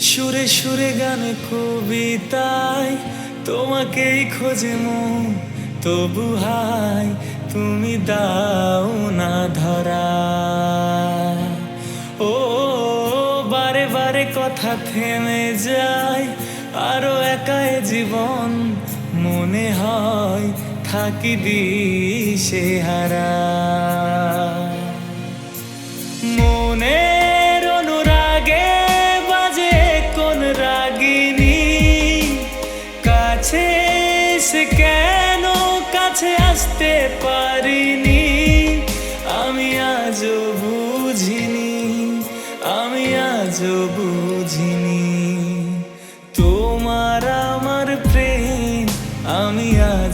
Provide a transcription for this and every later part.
সুরে সুরে গানে কবিতায়, তোমাকেই খোঁজে মন, তবু হাই তুমি দাও না ধরা। ও, বারে বারে কথা থেমে যায়, আরও একাই জীবন মনে হয়, থাকি দিশে হারা।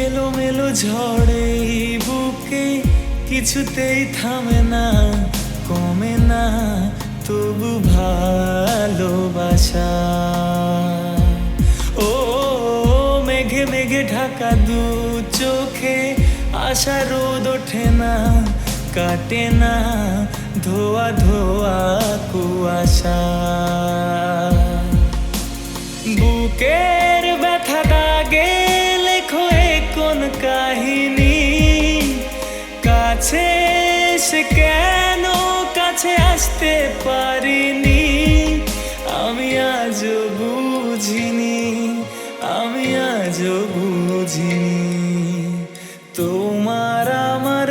এলো মেলো ঝড়ে বুকে কিছুতেই থামে না, কমে না, তবু ভালোবাসা। ও মেঘে মেঘে ঢাকা দু চোখে আশা রোদ ওঠে না, কাটে না ধোয়া ধোয়া কুয়াশা। বুকের